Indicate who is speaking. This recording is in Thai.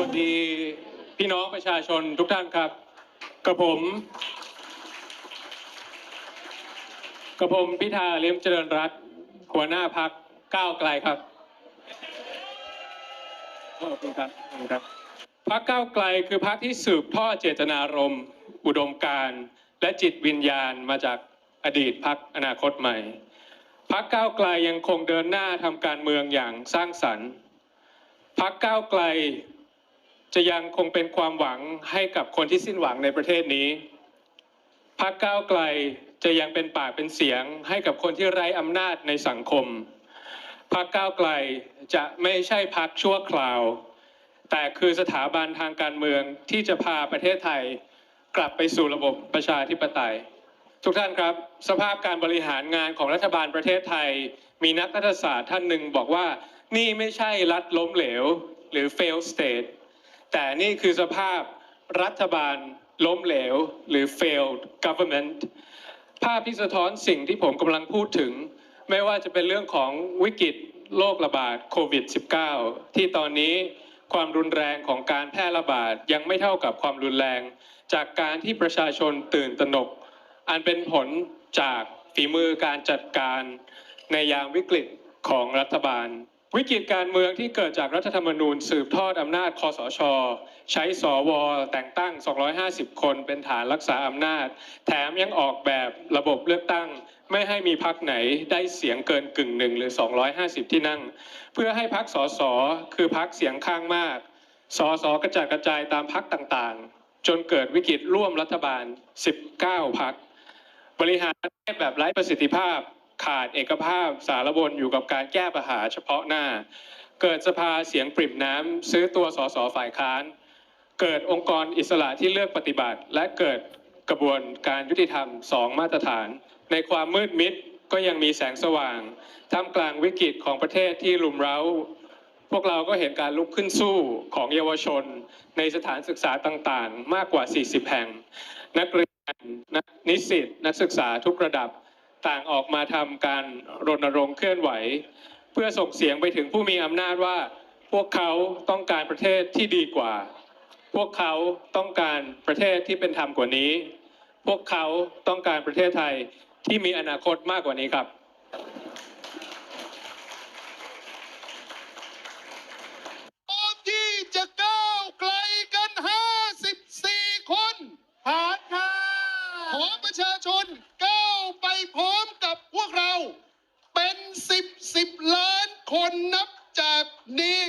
Speaker 1: วัสดีพี่น้องประชาชนทุกท่านครับกับผมกับผมพิธาเลี้ยมเจริญรัตหัวหน้าพักก้าวไกลครับขอบคุณครับขอบคุณครับพักก้าวไกลคือพักที่สืบทอดเจตนารมณ์ อุดมการณ์และจิตวิญญาณมาจากอดีตพักอนาคตใหม่พักก้าวไกลยังคงเดินหน้าทำการเมืองอย่างสร้างสรรค์พักก้าวไกล จะยังคงเป็นความหวังให้กับคนที่สิ้นหวังในประเทศนี้พักก้าวไกลจะยังเป็นปากเป็นเสียงให้กับคนที่ไร้อำนาจในสังคมพักก้าวไกลจะไม่ใช่พักชั่วคราว แต่คือสถาบันทางการเมืองที่จะพาประเทศไทยกลับไปสู่ระบบประชาธิปไตย ทุกท่านครับ สภาพการบริหารงานของรัฐบาลประเทศไทย มีนักรัฐศาสตร์ท่านหนึ่งบอกว่านี่ไม่ใช่รัฐล้มเหลว หรือ fail state แต่นี่คือสภาพรัฐบาลล้มเหลว หรือ failed government ภาพที่สะท้อนสิ่งที่ผมกำลังพูดถึง ไม่ว่าจะเป็นเรื่องของวิกฤตโรคระบาดโควิด -19 ที่ตอนนี้ความรุนแรงของการแพร่ระบาดยังไม่เท่ากับความรุนแรง จากการที่ประชาชนตื่นตระหนก อันเป็นผลจากฝีมือการจัดการในยามวิกฤตของรัฐบาล วิกฤตการเมืองที่เกิดจากรัฐธรรมนูญ สืบทอดอำนาจคอสช ใช้สวแต่งตั้ง 250 คนเป็นฐานรักษาอำนาจ แถมยังออกแบบระบบเลือกตั้ง ไม่ให้มีพักไหนได้เสียงเกินกึ่งหนึ่งหรือ 250 ที่นั่ง เพื่อให้พักสอสอคือพักเสียงข้างมากสอสกระจัดกระจายตามพักต่างๆ จนเกิดวิกฤตร่วมรัฐบาล 19 พักบริหารแบบไร้ประสิทธิภาพ ขาดเอกภาพสารวนอยู่กับการแก้ปัญหาเฉพาะหน้า เกิดสภาเสียงปริ่มน้ำซื้อตัวสสฝ่ายค้าน เกิดองค์กรอิสระที่เลือกปฏิบัติ และเกิดกระบวนการยุติธรรมสองมาตรฐาน ในความมืดมิดก็ยังมีแสงสว่าง ท่ามกลางวิกฤตของประเทศที่รุมเร้า พวกเราก็เห็นการลุกขึ้นสู้ของเยาวชน ในสถานศึกษาต่างๆ มากกว่า 40 แห่ง นักเรียนนักนิสิต นักศึกษาทุกระดับ ต่างออกมาทำการรณรงค์เคลื่อนไหว เพื่อส่งเสียงไปถึงผู้มีอำนาจว่า พวกเขาต้องการประเทศที่ดีกว่า พวกเขาต้องการประเทศที่เป็นธรรมกว่านี้ พวกเขาต้องการประเทศไทยที่มีอนาคตมากกว่านี้ครับ
Speaker 2: คนนับจากนี้